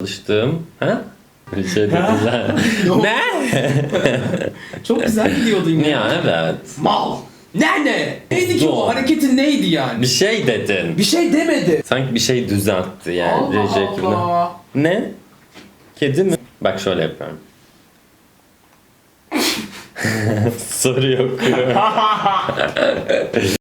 çalıştığım ha? Bir şey dediler. Ne? Çok güzel gidiyordun ya. ya evet. Mal. Ne ne? Neydi ki o hareketin neydi yani? Bir şey dedin. Bir şey demedi. Sanki bir şey düzeltti yani. Allah ekibine. Allah. Ne? Kedi mi? Bak şöyle yapıyorum. Soru yok.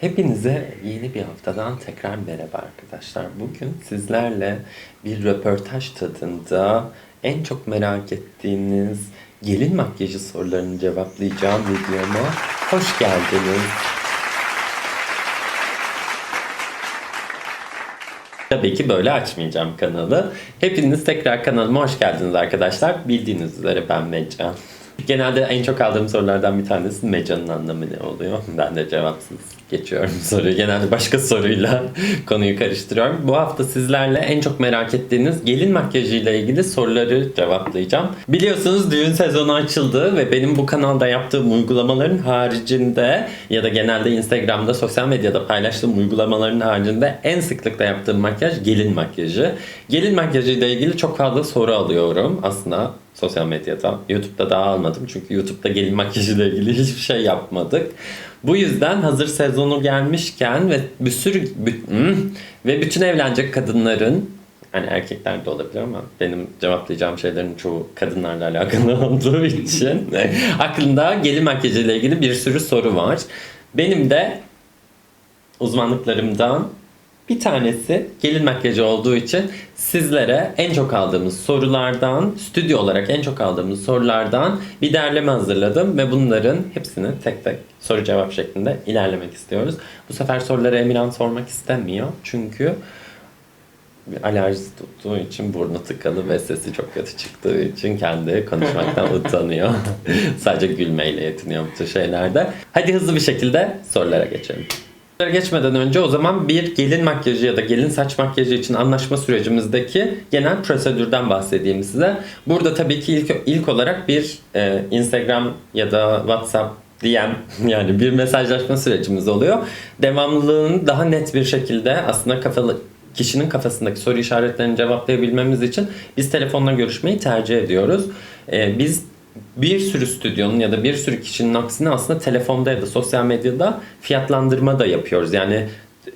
Hepinize yeni bir haftadan tekrar merhaba arkadaşlar. Bugün sizlerle bir röportaj tadında en çok merak ettiğiniz gelin makyajı sorularını cevaplayacağım videoma hoş geldiniz. Tabii ki böyle açmayacağım kanalı. Hepiniz tekrar kanalıma hoş geldiniz arkadaşlar. Bildiğiniz üzere ben Mecan. Genelde en çok aldığım sorulardan bir tanesi Mecan'ın anlamı ne oluyor? Ben de cevapsız geçiyorum soruyu. Genelde başka soruyla konuyu karıştırıyorum. Bu hafta sizlerle en çok merak ettiğiniz gelin makyajıyla ilgili soruları cevaplayacağım. Biliyorsunuz düğün sezonu açıldı ve benim bu kanalda yaptığım uygulamaların haricinde ya da genelde Instagram'da sosyal medyada paylaştığım uygulamaların haricinde en sıklıkla yaptığım makyaj gelin makyajı. Gelin makyajıyla ilgili çok fazla soru alıyorum aslında sosyal medyada. YouTube'da daha almadım çünkü YouTube'da gelin makyajıyla ilgili hiçbir şey yapmadık. Bu yüzden hazır sezonu gelmişken ve bir sürü hmm, ve bütün evlenecek kadınların hani erkekler de olabilir ama benim cevaplayacağım şeylerin çoğu kadınlarla alakalı olduğu için aklımda gelin makyajıyla ilgili bir sürü soru var. Benim de uzmanlıklarımdan bir tanesi gelin makyajı olduğu için sizlere en çok aldığımız sorulardan, stüdyo olarak en çok aldığımız sorulardan bir derleme hazırladım ve bunların hepsini tek tek soru cevap şeklinde ilerlemek istiyoruz. Bu sefer soruları Emirhan sormak istemiyor çünkü alerjisi tuttuğu için burnu tıkalı ve sesi çok kötü çıktığı için kendi konuşmaktan utanıyor. Sadece gülmeyle yetiniyor bu tür şeylerde. Hadi hızlı bir şekilde sorulara geçelim. Geçmeden önce o zaman bir gelin makyajı ya da gelin saç makyajı için anlaşma sürecimizdeki genel prosedürden bahsedeyim size. Burada tabii ki ilk, ilk olarak bir e, Instagram ya da WhatsApp DM yani bir mesajlaşma sürecimiz oluyor. Devamlılığını daha net bir şekilde aslında kafalı kişinin kafasındaki soru işaretlerini cevaplayabilmemiz için biz telefonla görüşmeyi tercih ediyoruz. Ee, biz bir sürü stüdyonun ya da bir sürü kişinin aksine aslında telefonda ya da sosyal medyada fiyatlandırma da yapıyoruz. Yani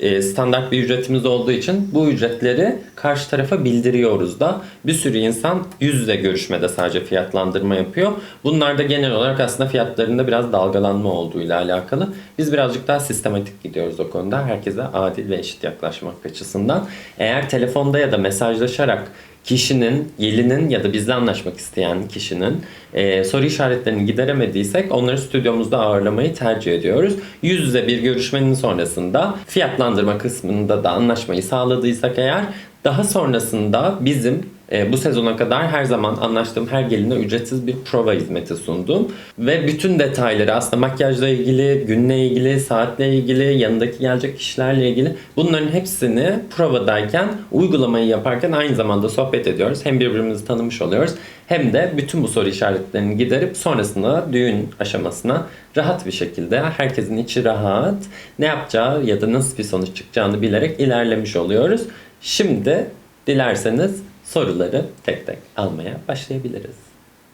e, standart bir ücretimiz olduğu için bu ücretleri karşı tarafa bildiriyoruz da bir sürü insan yüz yüze görüşmede sadece fiyatlandırma yapıyor. Bunlar da genel olarak aslında fiyatlarında biraz dalgalanma olduğuyla alakalı. Biz birazcık daha sistematik gidiyoruz o konuda. Herkese adil ve eşit yaklaşmak açısından. Eğer telefonda ya da mesajlaşarak kişinin, gelinin ya da bizle anlaşmak isteyen kişinin e, soru işaretlerini gideremediysek onları stüdyomuzda ağırlamayı tercih ediyoruz. Yüz yüze bir görüşmenin sonrasında fiyatlandırma kısmında da anlaşmayı sağladıysak eğer daha sonrasında bizim e, bu sezona kadar her zaman anlaştığım her geline ücretsiz bir prova hizmeti sundum. Ve bütün detayları aslında makyajla ilgili, günle ilgili, saatle ilgili, yanındaki gelecek kişilerle ilgili bunların hepsini provadayken, uygulamayı yaparken aynı zamanda sohbet ediyoruz. Hem birbirimizi tanımış oluyoruz hem de bütün bu soru işaretlerini giderip sonrasında düğün aşamasına rahat bir şekilde herkesin içi rahat ne yapacağı ya da nasıl bir sonuç çıkacağını bilerek ilerlemiş oluyoruz. Şimdi dilerseniz soruları tek tek almaya başlayabiliriz.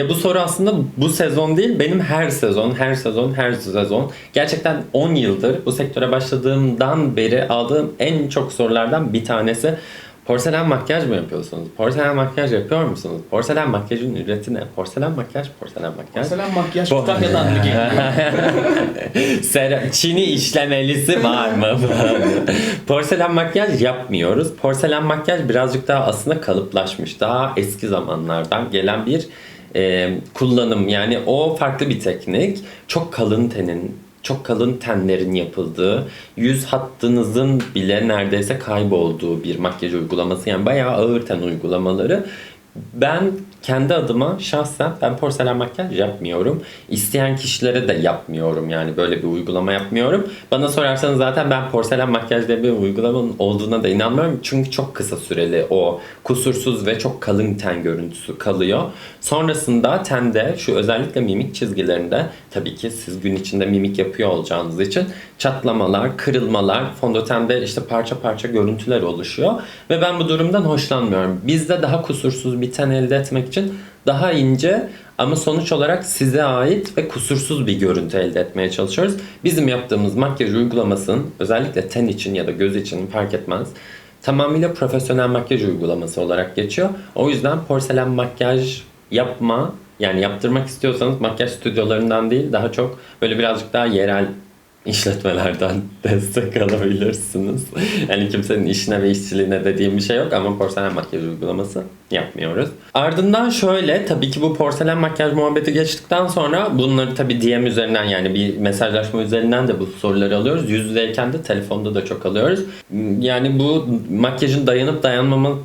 E, Bu soru aslında bu sezon değil benim her sezon, her sezon, her sezon gerçekten 10 yıldır bu sektöre başladığımdan beri aldığım en çok sorulardan bir tanesi. Porselen makyaj mı yapıyorsunuz? Porselen makyaj yapıyor musunuz? Porselen makyajın ücreti ne? Porselen makyaj, porselen makyaj. Selam makyaj Bu- Kütahya'dan mı geliyor? Sera- Çin'i işlemelisi var mı? Porselen makyaj yapmıyoruz. Porselen makyaj birazcık daha aslında kalıplaşmış. Daha eski zamanlardan gelen bir e, kullanım. Yani o farklı bir teknik. Çok kalın tenin, çok kalın tenlerin yapıldığı, yüz hattınızın bile neredeyse kaybolduğu bir makyaj uygulaması. Yani bayağı ağır ten uygulamaları Ben kendi adıma şahsen ben porselen makyaj yapmıyorum. İsteyen kişilere de yapmıyorum yani böyle bir uygulama yapmıyorum. Bana sorarsanız zaten ben porselen makyaj diye bir uygulamanın olduğuna da inanmıyorum. Çünkü çok kısa süreli o kusursuz ve çok kalın ten görüntüsü kalıyor. Sonrasında tende şu özellikle mimik çizgilerinde tabii ki siz gün içinde mimik yapıyor olacağınız için çatlamalar, kırılmalar, fondötende işte parça parça görüntüler oluşuyor. Ve ben bu durumdan hoşlanmıyorum. Biz de daha kusursuz bir ten elde etmek için daha ince ama sonuç olarak size ait ve kusursuz bir görüntü elde etmeye çalışıyoruz. Bizim yaptığımız makyaj uygulamasının özellikle ten için ya da göz için fark etmez. Tamamıyla profesyonel makyaj uygulaması olarak geçiyor. O yüzden porselen makyaj yapma yani yaptırmak istiyorsanız makyaj stüdyolarından değil daha çok böyle birazcık daha yerel işletmelerden destek alabilirsiniz. Yani kimsenin işine ve işçiliğine dediğim bir şey yok ama porselen makyaj uygulaması yapmıyoruz. Ardından şöyle tabii ki bu porselen makyaj muhabbeti geçtikten sonra bunları tabii DM üzerinden yani bir mesajlaşma üzerinden de bu soruları alıyoruz. Yüz yüzeyken de telefonda da çok alıyoruz. Yani bu makyajın dayanıp dayanmaması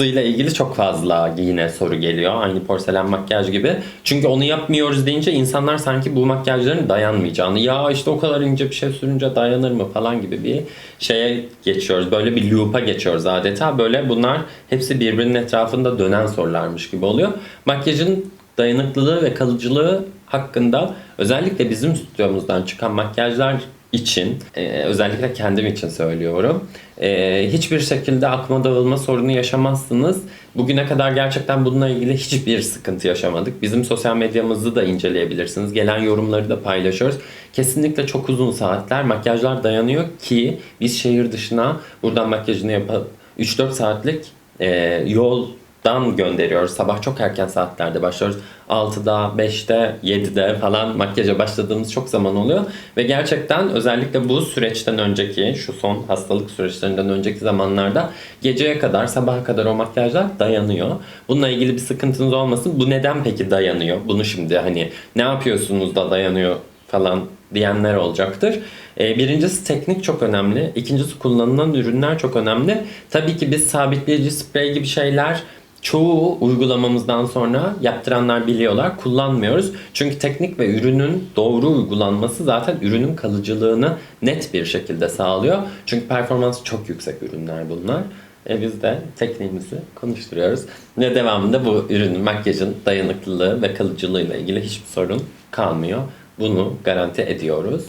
ile ilgili çok fazla yine soru geliyor. Aynı porselen makyaj gibi. Çünkü onu yapmıyoruz deyince insanlar sanki bu makyajların dayanmayacağını ya işte o kadar ince bir şey sürünce dayanır mı falan gibi bir şeye geçiyoruz. Böyle bir loop'a geçiyoruz adeta. Böyle bunlar hepsi birbirinin etrafında dönen sorularmış gibi oluyor. Makyajın dayanıklılığı ve kalıcılığı hakkında özellikle bizim stüdyomuzdan çıkan makyajlar için e, özellikle kendim için söylüyorum. E, hiçbir şekilde akma dağılma sorunu yaşamazsınız. Bugüne kadar gerçekten bununla ilgili hiçbir sıkıntı yaşamadık. Bizim sosyal medyamızı da inceleyebilirsiniz. Gelen yorumları da paylaşıyoruz. Kesinlikle çok uzun saatler makyajlar dayanıyor ki biz şehir dışına buradan makyajını yapıp 3-4 saatlik e, yol dan gönderiyoruz. Sabah çok erken saatlerde başlıyoruz. 6'da, 5'te, 7'de falan makyaja başladığımız çok zaman oluyor. Ve gerçekten özellikle bu süreçten önceki, şu son hastalık süreçlerinden önceki zamanlarda geceye kadar, sabaha kadar o makyajlar dayanıyor. Bununla ilgili bir sıkıntınız olmasın. Bu neden peki dayanıyor? Bunu şimdi hani ne yapıyorsunuz da dayanıyor falan diyenler olacaktır. Ee, Birincisi teknik çok önemli. İkincisi kullanılan ürünler çok önemli. Tabii ki biz sabitleyici sprey gibi şeyler çoğu uygulamamızdan sonra yaptıranlar biliyorlar. Kullanmıyoruz. Çünkü teknik ve ürünün doğru uygulanması zaten ürünün kalıcılığını net bir şekilde sağlıyor. Çünkü performansı çok yüksek ürünler bunlar. E biz de tekniğimizi konuşturuyoruz. Ve devamında bu ürünün, makyajın dayanıklılığı ve kalıcılığıyla ilgili hiçbir sorun kalmıyor. Bunu garanti ediyoruz.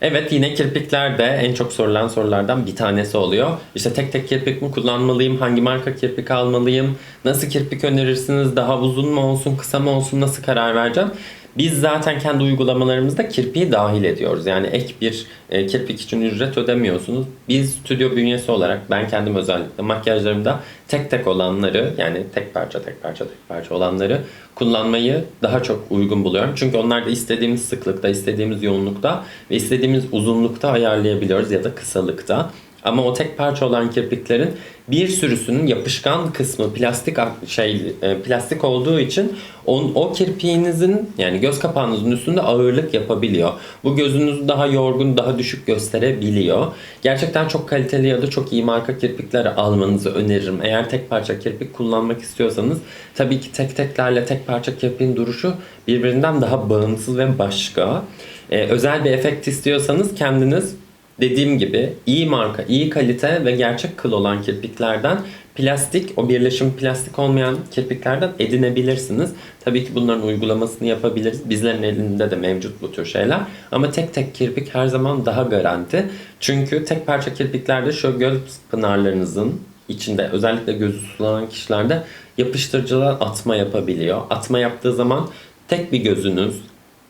Evet yine kirpikler de en çok sorulan sorulardan bir tanesi oluyor. İşte tek tek kirpik mi kullanmalıyım? Hangi marka kirpik almalıyım? Nasıl kirpik önerirsiniz? Daha uzun mu olsun, kısa mı olsun? Nasıl karar vereceğim? Biz zaten kendi uygulamalarımızda kirpiği dahil ediyoruz. Yani ek bir e, kirpik için ücret ödemiyorsunuz. Biz stüdyo bünyesi olarak ben kendim özellikle makyajlarımda tek tek olanları yani tek parça tek parça tek parça olanları kullanmayı daha çok uygun buluyorum. Çünkü onlar da istediğimiz sıklıkta, istediğimiz yoğunlukta ve istediğimiz uzunlukta ayarlayabiliyoruz ya da kısalıkta. Ama o tek parça olan kirpiklerin bir sürüsünün yapışkan kısmı plastik şey e, plastik olduğu için on, o kirpiğinizin yani göz kapağınızın üstünde ağırlık yapabiliyor. Bu gözünüzü daha yorgun, daha düşük gösterebiliyor. Gerçekten çok kaliteli ya da çok iyi marka kirpikler almanızı öneririm. Eğer tek parça kirpik kullanmak istiyorsanız tabii ki tek teklerle tek parça kirpiğin duruşu birbirinden daha bağımsız ve başka. E, özel bir efekt istiyorsanız kendiniz dediğim gibi iyi marka, iyi kalite ve gerçek kıl olan kirpiklerden plastik, o birleşim plastik olmayan kirpiklerden edinebilirsiniz. Tabii ki bunların uygulamasını yapabiliriz. Bizlerin elinde de mevcut bu tür şeyler. Ama tek tek kirpik her zaman daha garanti. Çünkü tek parça kirpiklerde şu göz pınarlarınızın içinde özellikle gözü sulanan kişilerde yapıştırıcılar atma yapabiliyor. Atma yaptığı zaman tek bir gözünüz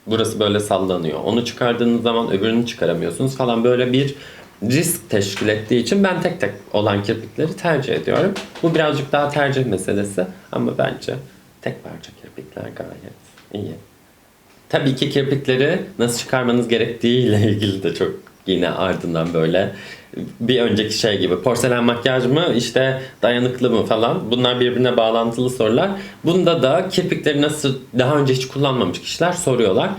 burası böyle sallanıyor. Onu çıkardığınız zaman öbürünü çıkaramıyorsunuz falan böyle bir risk teşkil ettiği için ben tek tek olan kirpikleri tercih ediyorum. Bu birazcık daha tercih meselesi ama bence tek parça kirpikler gayet iyi. Tabii ki kirpikleri nasıl çıkarmanız gerektiğiyle ilgili de çok yine ardından böyle bir önceki şey gibi porselen makyaj mı işte dayanıklı mı falan bunlar birbirine bağlantılı sorular. Bunda da kirpikleri nasıl daha önce hiç kullanmamış kişiler soruyorlar.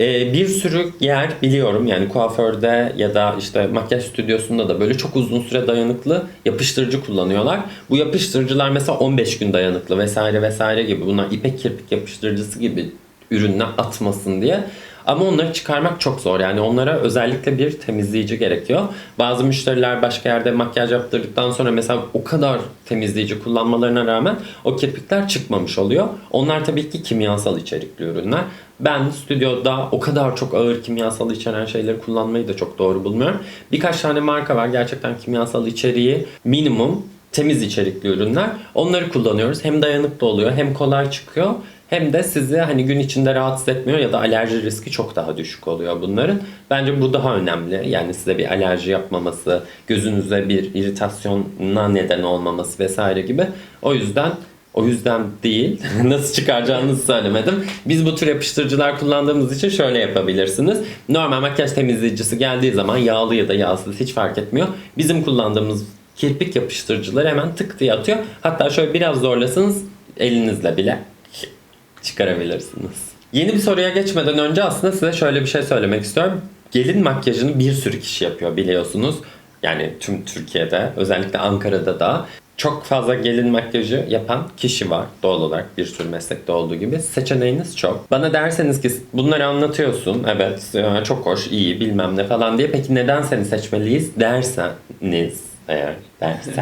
e, bir sürü yer biliyorum yani kuaförde ya da işte makyaj stüdyosunda da böyle çok uzun süre dayanıklı yapıştırıcı kullanıyorlar. Bu yapıştırıcılar mesela 15 gün dayanıklı vesaire vesaire gibi bunlar ipek kirpik yapıştırıcısı gibi ürünler atmasın diye. Ama onları çıkarmak çok zor. Yani onlara özellikle bir temizleyici gerekiyor. Bazı müşteriler başka yerde makyaj yaptırdıktan sonra mesela o kadar temizleyici kullanmalarına rağmen o kirpikler çıkmamış oluyor. Onlar tabii ki kimyasal içerikli ürünler. Ben stüdyoda o kadar çok ağır kimyasal içeren şeyleri kullanmayı da çok doğru bulmuyorum. Birkaç tane marka var gerçekten kimyasal içeriği minimum temiz içerikli ürünler. Onları kullanıyoruz. Hem dayanıklı oluyor hem kolay çıkıyor. Hem de sizi hani gün içinde rahatsız etmiyor ya da alerji riski çok daha düşük oluyor bunların. Bence bu daha önemli. Yani size bir alerji yapmaması, gözünüze bir iritasyona neden olmaması vesaire gibi. O yüzden o yüzden değil. Nasıl çıkaracağınızı söylemedim. Biz bu tür yapıştırıcılar kullandığımız için şöyle yapabilirsiniz. Normal makyaj temizleyicisi geldiği zaman yağlı ya da yağsız hiç fark etmiyor. Bizim kullandığımız kirpik yapıştırıcıları hemen tık diye atıyor. Hatta şöyle biraz zorlasanız elinizle bile çıkarabilirsiniz. Yeni bir soruya geçmeden önce aslında size şöyle bir şey söylemek istiyorum. Gelin makyajını bir sürü kişi yapıyor biliyorsunuz. Yani tüm Türkiye'de özellikle Ankara'da da çok fazla gelin makyajı yapan kişi var doğal olarak bir sürü meslekte olduğu gibi. Seçeneğiniz çok. Bana derseniz ki bunları anlatıyorsun evet ya çok hoş iyi bilmem ne falan diye peki neden seni seçmeliyiz derseniz eğer derseniz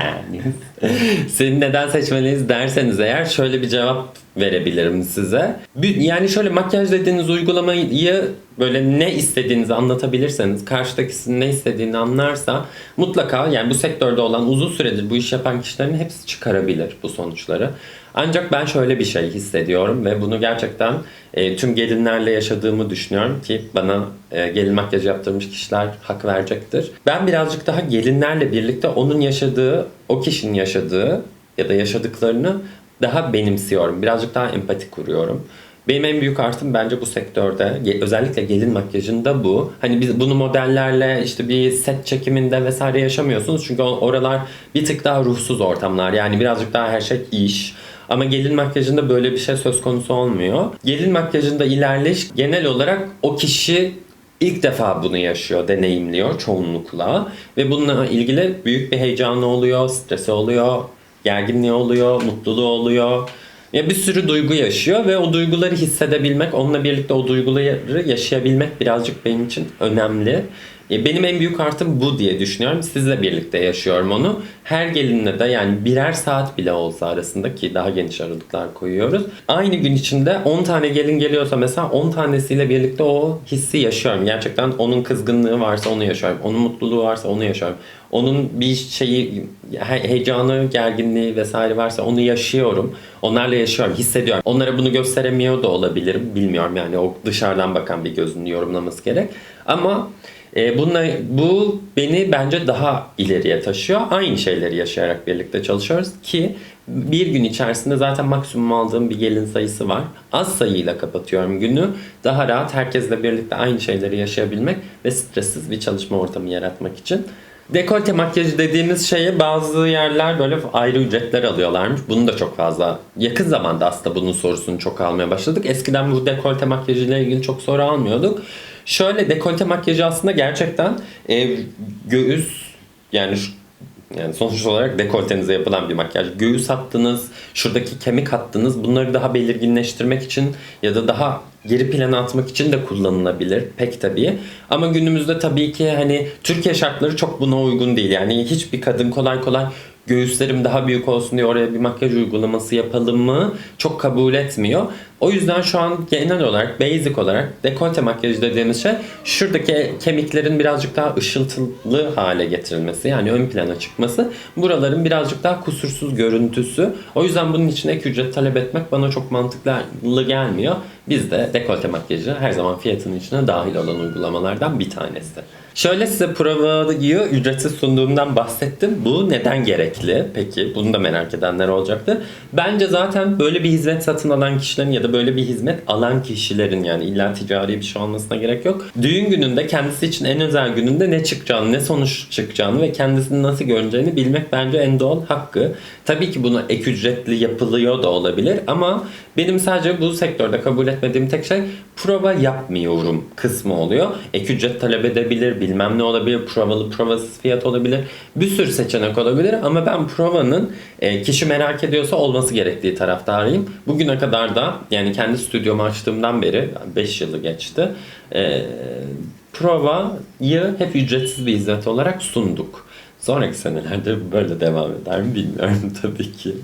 seni neden seçmeliyiz derseniz eğer şöyle bir cevap verebilirim size. Yani şöyle makyaj dediğiniz uygulamayı böyle ne istediğinizi anlatabilirseniz, karşıdakisinin ne istediğini anlarsa mutlaka yani bu sektörde olan uzun süredir bu iş yapan kişilerin hepsi çıkarabilir bu sonuçları. Ancak ben şöyle bir şey hissediyorum ve bunu gerçekten e, tüm gelinlerle yaşadığımı düşünüyorum ki bana e, gelin makyajı yaptırmış kişiler hak verecektir. Ben birazcık daha gelinlerle birlikte onun yaşadığı, o kişinin yaşadığı ya da yaşadıklarını daha benimsiyorum. Birazcık daha empati kuruyorum. Benim en büyük artım bence bu sektörde özellikle gelin makyajında bu. Hani biz bunu modellerle işte bir set çekiminde vesaire yaşamıyorsunuz. Çünkü oralar bir tık daha ruhsuz ortamlar. Yani birazcık daha her şey iş. Ama gelin makyajında böyle bir şey söz konusu olmuyor. Gelin makyajında ilerleyiş genel olarak o kişi ilk defa bunu yaşıyor, deneyimliyor çoğunlukla. Ve bununla ilgili büyük bir heyecanı oluyor, stresi oluyor, gerginliği oluyor, mutluluğu oluyor. Ya bir sürü duygu yaşıyor ve o duyguları hissedebilmek, onunla birlikte o duyguları yaşayabilmek birazcık benim için önemli. E, Benim en büyük artım bu diye düşünüyorum. Sizle birlikte yaşıyorum onu. Her gelinle de yani birer saat bile olsa arasında ki daha geniş aralıklar koyuyoruz. Aynı gün içinde 10 tane gelin geliyorsa mesela 10 tanesiyle birlikte o hissi yaşıyorum. Gerçekten onun kızgınlığı varsa onu yaşıyorum. Onun mutluluğu varsa onu yaşıyorum. Onun bir şeyi he- heyecanı, gerginliği vesaire varsa onu yaşıyorum. Onlarla yaşıyorum, hissediyorum. Onlara bunu gösteremiyor da olabilirim. Bilmiyorum yani o dışarıdan bakan bir gözün yorumlaması gerek. Ama e, bununla, bu beni bence daha ileriye taşıyor. Aynı şeyleri yaşayarak birlikte çalışıyoruz ki bir gün içerisinde zaten maksimum aldığım bir gelin sayısı var. Az sayıyla kapatıyorum günü. Daha rahat herkesle birlikte aynı şeyleri yaşayabilmek ve stressiz bir çalışma ortamı yaratmak için. Dekolte makyajı dediğimiz şeye bazı yerler böyle ayrı ücretler alıyorlarmış. Bunu da çok fazla yakın zamanda aslında bunun sorusunu çok almaya başladık. Eskiden bu dekolte makyajı ile ilgili çok soru almıyorduk. Şöyle dekolte makyajı aslında gerçekten e, göğüs yani yani sonuç olarak dekoltenize yapılan bir makyaj. Göğüs hattınız, şuradaki kemik hattınız bunları daha belirginleştirmek için ya da daha geri plana atmak için de kullanılabilir pek tabii. Ama günümüzde tabii ki hani Türkiye şartları çok buna uygun değil. Yani hiçbir kadın kolay kolay göğüslerim daha büyük olsun diye oraya bir makyaj uygulaması yapalım mı çok kabul etmiyor. O yüzden şu an genel olarak basic olarak dekolte makyajı dediğimiz şey şuradaki kemiklerin birazcık daha ışıltılı hale getirilmesi yani ön plana çıkması. Buraların birazcık daha kusursuz görüntüsü. O yüzden bunun için ek ücret talep etmek bana çok mantıklı gelmiyor. Biz de dekolte makyajı her zaman fiyatının içine dahil olan uygulamalardan bir tanesi. Şöyle size provayı ücretsiz sunduğumdan bahsettim. Bu neden gerekli? Peki bunu da merak edenler olacaktır. Bence zaten böyle bir hizmet satın alan kişilerin ya da böyle bir hizmet alan kişilerin yani illa ticari bir şey olmasına gerek yok. Düğün gününde kendisi için en özel gününde ne çıkacağını, ne sonuç çıkacağını ve kendisini nasıl göreceğini bilmek bence en doğal hakkı. Tabii ki bunu ek ücretli yapılıyor da olabilir ama benim sadece bu sektörde kabul etmediğim tek şey prova yapmıyorum kısmı oluyor. Ek ücret talep edebilir, bilmem ne olabilir, provalı provasız fiyat olabilir. Bir sürü seçenek olabilir ama ben provanın e, kişi merak ediyorsa olması gerektiği taraftarıyım. Bugüne kadar da yani kendi stüdyomu açtığımdan beri 5 yılı geçti. E, provayı hep ücretsiz bir hizmet olarak sunduk. Sonraki senelerde böyle devam eder mi bilmiyorum tabii ki.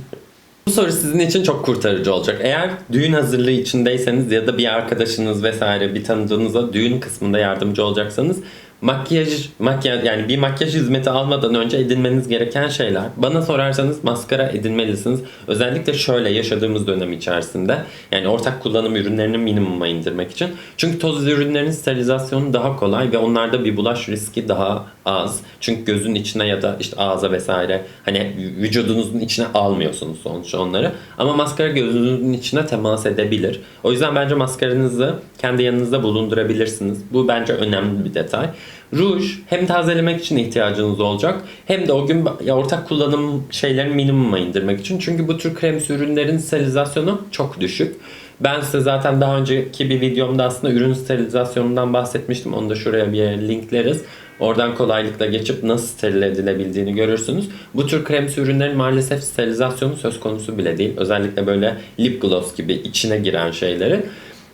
Bu soru sizin için çok kurtarıcı olacak. Eğer düğün hazırlığı içindeyseniz ya da bir arkadaşınız vesaire bir tanıdığınıza düğün kısmında yardımcı olacaksanız makyaj makyaj yani bir makyaj hizmeti almadan önce edinmeniz gereken şeyler. Bana sorarsanız maskara edinmelisiniz. Özellikle şöyle yaşadığımız dönem içerisinde yani ortak kullanım ürünlerini minimuma indirmek için. Çünkü toz ürünlerin sterilizasyonu daha kolay ve onlarda bir bulaş riski daha az. Çünkü gözün içine ya da işte ağza vesaire hani vücudunuzun içine almıyorsunuz sonuçta onları. Ama maskara gözünüzün içine temas edebilir. O yüzden bence maskaranızı kendi yanınızda bulundurabilirsiniz. Bu bence önemli bir detay. Ruj hem tazelemek için ihtiyacınız olacak hem de o gün ortak kullanım şeylerini minimuma indirmek için. Çünkü bu tür krem ürünlerin sterilizasyonu çok düşük. Ben size zaten daha önceki bir videomda aslında ürün sterilizasyonundan bahsetmiştim. Onu da şuraya bir linkleriz. Oradan kolaylıkla geçip nasıl steril edilebildiğini görürsünüz. Bu tür krem ürünlerin maalesef sterilizasyonu söz konusu bile değil. Özellikle böyle lip gloss gibi içine giren şeyleri.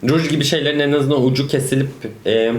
Ruj gibi şeylerin en azından ucu kesilip e,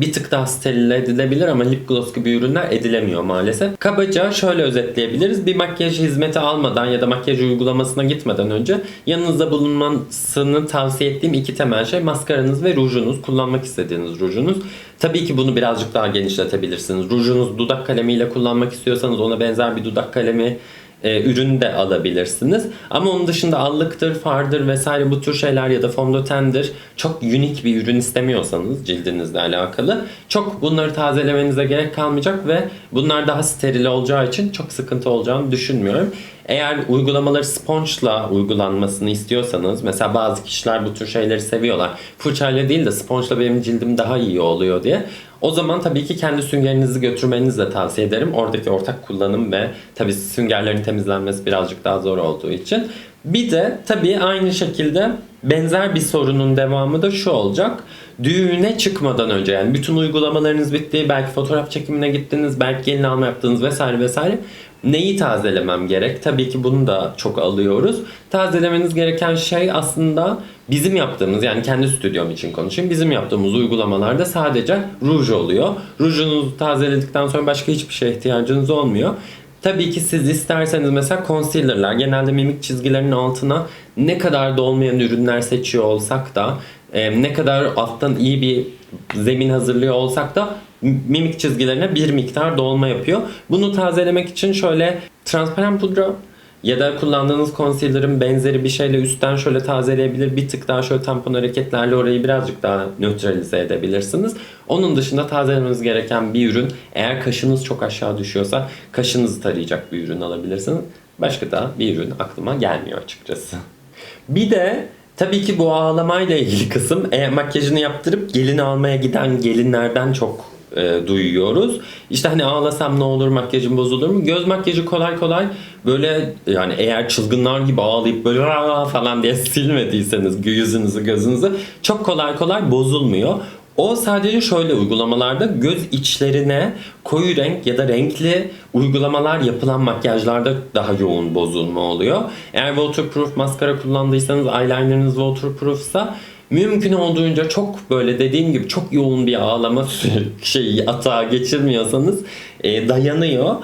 bir tık daha steril edilebilir ama lip gloss gibi ürünler edilemiyor maalesef. Kabaca şöyle özetleyebiliriz. Bir makyaj hizmeti almadan ya da makyaj uygulamasına gitmeden önce yanınızda bulunmasını tavsiye ettiğim iki temel şey maskaranız ve rujunuz. Kullanmak istediğiniz rujunuz. Tabii ki bunu birazcık daha genişletebilirsiniz. Rujunuz dudak kalemiyle kullanmak istiyorsanız ona benzer bir dudak kalemi e, ürün de alabilirsiniz. Ama onun dışında allıktır, fardır vesaire bu tür şeyler ya da fondötendir. Çok unik bir ürün istemiyorsanız cildinizle alakalı çok bunları tazelemenize gerek kalmayacak ve bunlar daha steril olacağı için çok sıkıntı olacağını düşünmüyorum. Eğer uygulamaları sponge'la uygulanmasını istiyorsanız mesela bazı kişiler bu tür şeyleri seviyorlar. Fırçayla değil de sponge'la benim cildim daha iyi oluyor diye. O zaman tabii ki kendi süngerinizi götürmenizi de tavsiye ederim. Oradaki ortak kullanım ve tabii süngerlerin temizlenmesi birazcık daha zor olduğu için. Bir de tabii aynı şekilde benzer bir sorunun devamı da şu olacak. Düğüne çıkmadan önce yani bütün uygulamalarınız bitti, belki fotoğraf çekimine gittiniz, belki gelin alma yaptınız vesaire vesaire. Neyi tazelemem gerek? Tabii ki bunu da çok alıyoruz. Tazelemeniz gereken şey aslında bizim yaptığımız yani kendi stüdyom için konuşayım. Bizim yaptığımız uygulamalarda sadece ruj oluyor. Rujunuzu tazeledikten sonra başka hiçbir şeye ihtiyacınız olmuyor. Tabii ki siz isterseniz mesela concealer'lar genelde mimik çizgilerinin altına ne kadar dolmayan ürünler seçiyor olsak da e, ne kadar alttan iyi bir zemin hazırlıyor olsak da mimik çizgilerine bir miktar dolma yapıyor. Bunu tazelemek için şöyle transparan pudra ya da kullandığınız concealer'ın benzeri bir şeyle üstten şöyle tazeleyebilir. Bir tık daha şöyle tampon hareketlerle orayı birazcık daha nötralize edebilirsiniz. Onun dışında tazelemeniz gereken bir ürün eğer kaşınız çok aşağı düşüyorsa kaşınızı tarayacak bir ürün alabilirsiniz. Başka da bir ürün aklıma gelmiyor açıkçası. Bir de Tabii ki bu ağlamayla ilgili kısım eğer makyajını yaptırıp gelin almaya giden gelinlerden çok e, duyuyoruz. İşte hani ağlasam ne olur makyajım bozulur mu? Göz makyajı kolay kolay böyle yani eğer çılgınlar gibi ağlayıp böyle "Aa!" falan diye silmediyseniz yüzünüzü gözünüzü çok kolay kolay bozulmuyor. O sadece şöyle uygulamalarda göz içlerine koyu renk ya da renkli uygulamalar yapılan makyajlarda daha yoğun bozulma oluyor. Eğer waterproof maskara kullandıysanız eyelinerınız waterproofsa mümkün olduğunca çok böyle dediğim gibi çok yoğun bir ağlama şeyi atağa geçirmiyorsanız e, dayanıyor.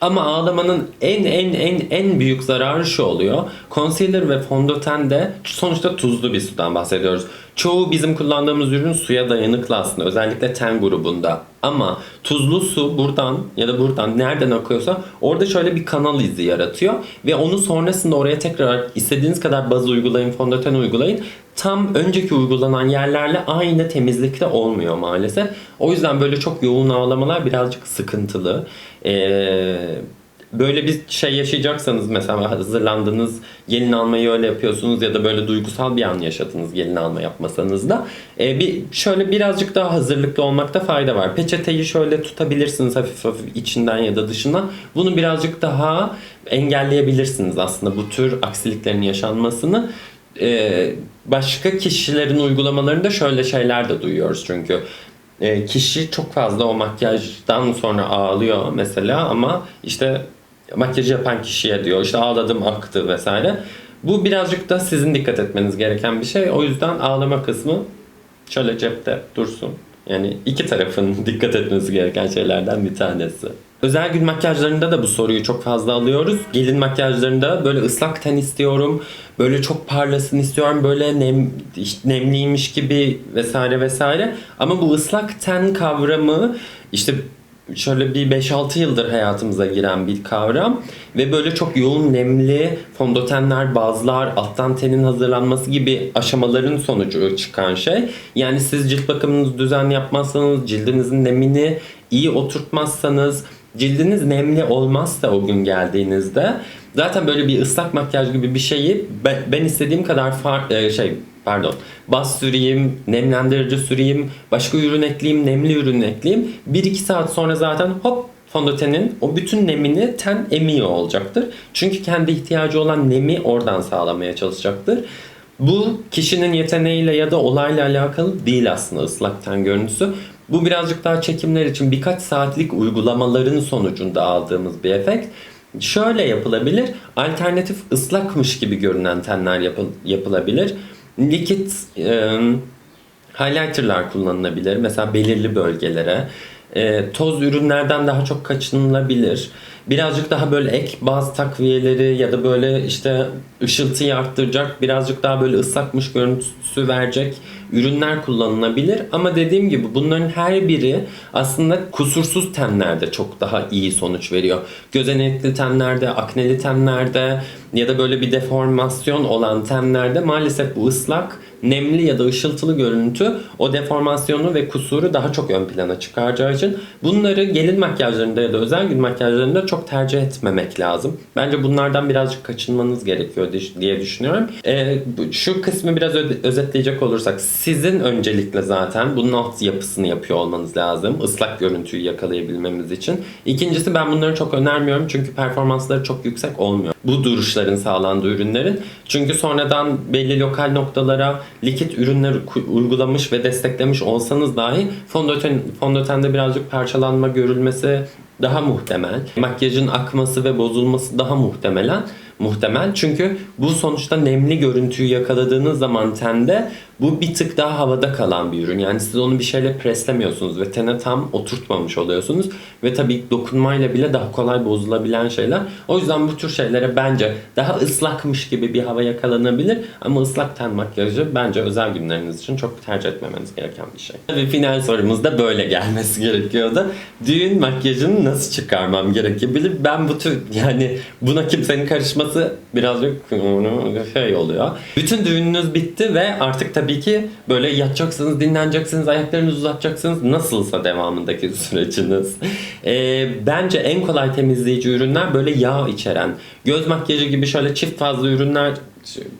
Ama ağlamanın en en en en büyük zararı şu oluyor. Concealer ve fondöten de sonuçta tuzlu bir sudan bahsediyoruz. Çoğu bizim kullandığımız ürün suya dayanıklı aslında. Özellikle ten grubunda. Ama tuzlu su buradan ya da buradan nereden akıyorsa orada şöyle bir kanal izi yaratıyor. Ve onu sonrasında oraya tekrar istediğiniz kadar baz uygulayın, fondöten uygulayın. Tam önceki uygulanan yerlerle aynı temizlikte olmuyor maalesef. O yüzden böyle çok yoğun ağlamalar birazcık sıkıntılı. Ee, böyle bir şey yaşayacaksanız mesela hazırlandınız, gelin almayı öyle yapıyorsunuz ya da böyle duygusal bir an yaşadınız gelin alma yapmasanız da e, bir şöyle birazcık daha hazırlıklı olmakta fayda var. Peçeteyi şöyle tutabilirsiniz hafif hafif içinden ya da dışından. Bunu birazcık daha engelleyebilirsiniz aslında bu tür aksiliklerin yaşanmasını. E, başka kişilerin uygulamalarında şöyle şeyler de duyuyoruz çünkü. E, kişi çok fazla o makyajdan sonra ağlıyor mesela ama işte makyajı yapan kişiye diyor işte ağladım aktı vesaire. Bu birazcık da sizin dikkat etmeniz gereken bir şey. O yüzden ağlama kısmı şöyle cepte dursun. Yani iki tarafın dikkat etmesi gereken şeylerden bir tanesi. Özel gün makyajlarında da bu soruyu çok fazla alıyoruz. Gelin makyajlarında böyle ıslak ten istiyorum. Böyle çok parlasın istiyorum. Böyle nem, nemliymiş gibi vesaire vesaire. Ama bu ıslak ten kavramı işte şöyle bir 5-6 yıldır hayatımıza giren bir kavram ve böyle çok yoğun nemli fondötenler, bazlar, alttan tenin hazırlanması gibi aşamaların sonucu çıkan şey. Yani siz cilt bakımınızı düzenli yapmazsanız, cildinizin nemini iyi oturtmazsanız, cildiniz nemli olmazsa o gün geldiğinizde zaten böyle bir ıslak makyaj gibi bir şeyi ben istediğim kadar far, e, şey pardon baz süreyim, nemlendirici süreyim, başka ürün ekleyeyim, nemli ürün ekleyeyim. 1-2 saat sonra zaten hop fondötenin o bütün nemini ten emiyor olacaktır. Çünkü kendi ihtiyacı olan nemi oradan sağlamaya çalışacaktır. Bu kişinin yeteneğiyle ya da olayla alakalı değil aslında ıslak ten görüntüsü. Bu birazcık daha çekimler için birkaç saatlik uygulamaların sonucunda aldığımız bir efekt. Şöyle yapılabilir. Alternatif ıslakmış gibi görünen tenler yapı- yapılabilir. Likit e, highlighterlar kullanılabilir. Mesela belirli bölgelere. E, toz ürünlerden daha çok kaçınılabilir. Birazcık daha böyle ek baz takviyeleri ya da böyle işte ışıltıyı arttıracak, birazcık daha böyle ıslakmış görüntüsü verecek ürünler kullanılabilir. Ama dediğim gibi bunların her biri aslında kusursuz tenlerde çok daha iyi sonuç veriyor. Gözenekli tenlerde, akneli tenlerde ya da böyle bir deformasyon olan tenlerde maalesef bu ıslak, nemli ya da ışıltılı görüntü o deformasyonu ve kusuru daha çok ön plana çıkaracağı için bunları gelin makyajlarında ya da özel gün makyajlarında çok tercih etmemek lazım. Bence bunlardan birazcık kaçınmanız gerekiyor diye düşünüyorum. Bu- şu kısmı biraz özetleyecek olursak sizin öncelikle zaten bunun alt yapısını yapıyor olmanız lazım. Islak görüntüyü yakalayabilmemiz için. İkincisi ben bunları çok önermiyorum çünkü performansları çok yüksek olmuyor. Bu duruşların sağlandığı ürünlerin. Çünkü sonradan belli lokal noktalara likit ürünler uygulamış ve desteklemiş olsanız dahi fondöten, fondötende birazcık parçalanma görülmesi daha muhtemel. Makyajın akması ve bozulması daha muhtemelen muhtemel. Çünkü bu sonuçta nemli görüntüyü yakaladığınız zaman tende bu bir tık daha havada kalan bir ürün. Yani siz onu bir şeyle preslemiyorsunuz ve tene tam oturtmamış oluyorsunuz. Ve tabii dokunmayla bile daha kolay bozulabilen şeyler. O yüzden bu tür şeylere bence daha ıslakmış gibi bir hava yakalanabilir. Ama ıslak ten makyajı bence özel günleriniz için çok tercih etmemeniz gereken bir şey. Tabii final sorumuz da böyle gelmesi gerekiyordu. Düğün makyajını nasıl çıkarmam gerekebilir? Ben bu tür yani buna kimsenin karışması birazcık şey oluyor. Bütün düğününüz bitti ve artık tabii ki böyle yatacaksınız, dinleneceksiniz, ayaklarınızı uzatacaksınız. Nasılsa devamındaki süreciniz. Ee, bence en kolay temizleyici ürünler böyle yağ içeren. Göz makyajı gibi şöyle çift fazla ürünler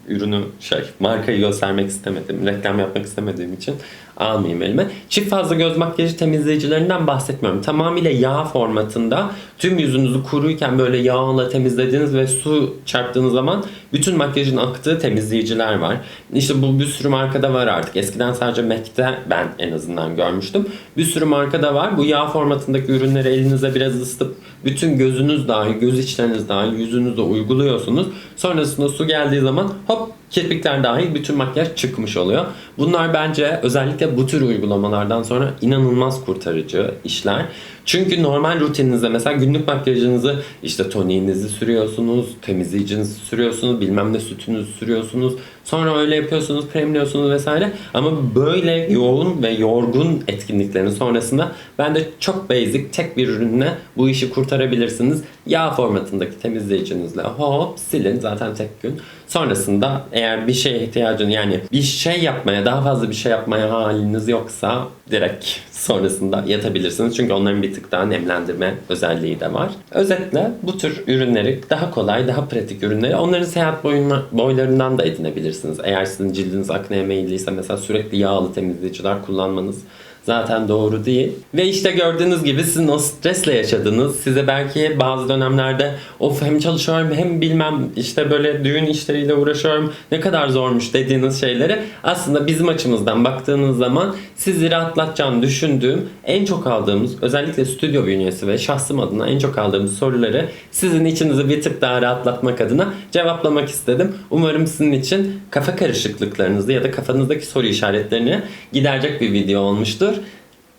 ürünü şey markayı göstermek istemedim. Reklam yapmak istemediğim için almayayım elime. Çift fazla göz makyajı temizleyicilerinden bahsetmiyorum. Tamamıyla yağ formatında tüm yüzünüzü kuruyken böyle yağla temizlediğiniz ve su çarptığınız zaman bütün makyajın aktığı temizleyiciler var. İşte bu bir sürü markada var artık. Eskiden sadece MAC'te ben en azından görmüştüm. Bir sürü markada var. Bu yağ formatındaki ürünleri elinize biraz ısıtıp bütün gözünüz dahil, göz içleriniz dahil yüzünüze uyguluyorsunuz. Sonrasında su geldiği zaman hop kirpikler dahil bütün makyaj çıkmış oluyor. Bunlar bence özellikle bu tür uygulamalardan sonra inanılmaz kurtarıcı işler. Çünkü normal rutininizde mesela günlük makyajınızı işte toniğinizi sürüyorsunuz, temizleyicinizi sürüyorsunuz, bilmem ne sütünüzü sürüyorsunuz. Sonra öyle yapıyorsunuz, kremliyorsunuz vesaire. Ama böyle yoğun ve yorgun etkinliklerin sonrasında bence çok basic tek bir ürünle bu işi kurtarabilirsiniz. Yağ formatındaki temizleyicinizle hop silin zaten tek gün. Sonra Sonrasında eğer bir şeye ihtiyacın yani bir şey yapmaya daha fazla bir şey yapmaya haliniz yoksa direkt sonrasında yatabilirsiniz. Çünkü onların bir tık daha nemlendirme özelliği de var. Özetle bu tür ürünleri daha kolay, daha pratik ürünleri onların seyahat boyuna, boylarından da edinebilirsiniz. Eğer sizin cildiniz akneye meyilliyse mesela sürekli yağlı temizleyiciler kullanmanız zaten doğru değil. Ve işte gördüğünüz gibi sizin o stresle yaşadığınız, size belki bazı dönemlerde of hem çalışıyorum hem bilmem işte böyle düğün işleriyle uğraşıyorum ne kadar zormuş dediğiniz şeyleri aslında bizim açımızdan baktığınız zaman sizi rahatlatacağını düşündüğüm en çok aldığımız özellikle stüdyo bünyesi ve şahsım adına en çok aldığımız soruları sizin içinizi bir tık daha rahatlatmak adına cevaplamak istedim. Umarım sizin için kafa karışıklıklarınızı ya da kafanızdaki soru işaretlerini giderecek bir video olmuştur.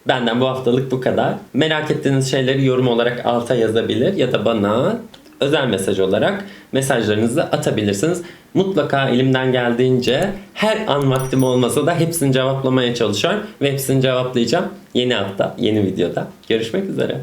Benden bu haftalık bu kadar. Merak ettiğiniz şeyleri yorum olarak alta yazabilir ya da bana özel mesaj olarak mesajlarınızı atabilirsiniz. Mutlaka elimden geldiğince her an vaktim olmasa da hepsini cevaplamaya çalışıyorum ve hepsini cevaplayacağım. Yeni hafta, yeni videoda. Görüşmek üzere.